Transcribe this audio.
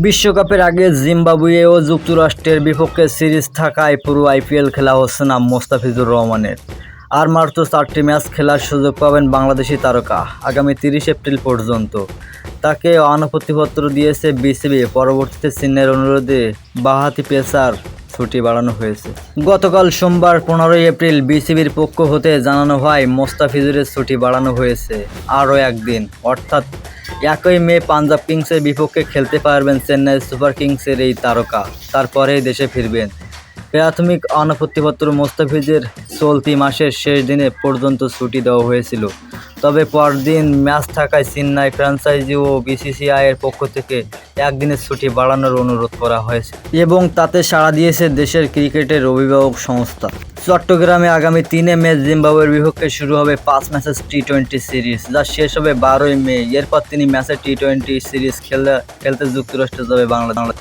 বিশ্বকাপের আগে জিম্বাবুয়ে ও যুক্তরাষ্ট্রের বিপক্ষে সিরিজ থাকায় পুরো আইপিএল খেলা হচ্ছে না মোস্তাফিজুর রহমানের। আর মাত্র চারটি ম্যাচ খেলার সুযোগ পাবেন বাংলাদেশি তারকা আগামী তিরিশ এপ্রিল পর্যন্ত। তাকে অনুপত্তিপত্র দিয়েছে বিসিবি। পরবর্তীতে চিহ্নের অনুরোধে বাহাতি পেসার ছুটি বাড়ানো হয়েছে। গতকাল সোমবার পনেরোই এপ্রিল বিসিবির পক্ষ হতে জানানো হয়, মোস্তাফিজুরের ছুটি বাড়ানো হয়েছে আরও একদিন। অর্থাৎ একই মে পাঞ্জাব কিংসের বিপক্ষে খেলতে পারবেন চেন্নাই সুপার কিংসের এই তারকা। তারপরেই দেশে ফিরবেন। প্রাথমিক অনাপত্তিপত্র মোস্তাফিজের চলতি মাসের শেষ দিনে পর্যন্ত ছুটি দেওয়া হয়েছিল। তবে পরদিন ম্যাচ থাকায় চেন্নাই ফ্র্যাঞ্চাইজি ও বিসিসিআইয়ের পক্ষ থেকে একদিনের ছুটি বাড়ানোর অনুরোধ করা হয়েছে এবং তাতে সাড়া দিয়েছে দেশের ক্রিকেটের অভিভাবক সংস্থা। চট্টগ্রামে আগামী তিনে মে জিম্বাবুয়ের বিপক্ষে শুরু হবে পাঁচ ম্যাচের টি টোয়েন্টি সিরিজ। যা শেষ হবে বারোই মে। এরপর তিনি ম্যাচের টি টোয়েন্টি সিরিজ খেলতে খেলতে যুক্তরাষ্ট্রে যাবে বাংলাদেশ।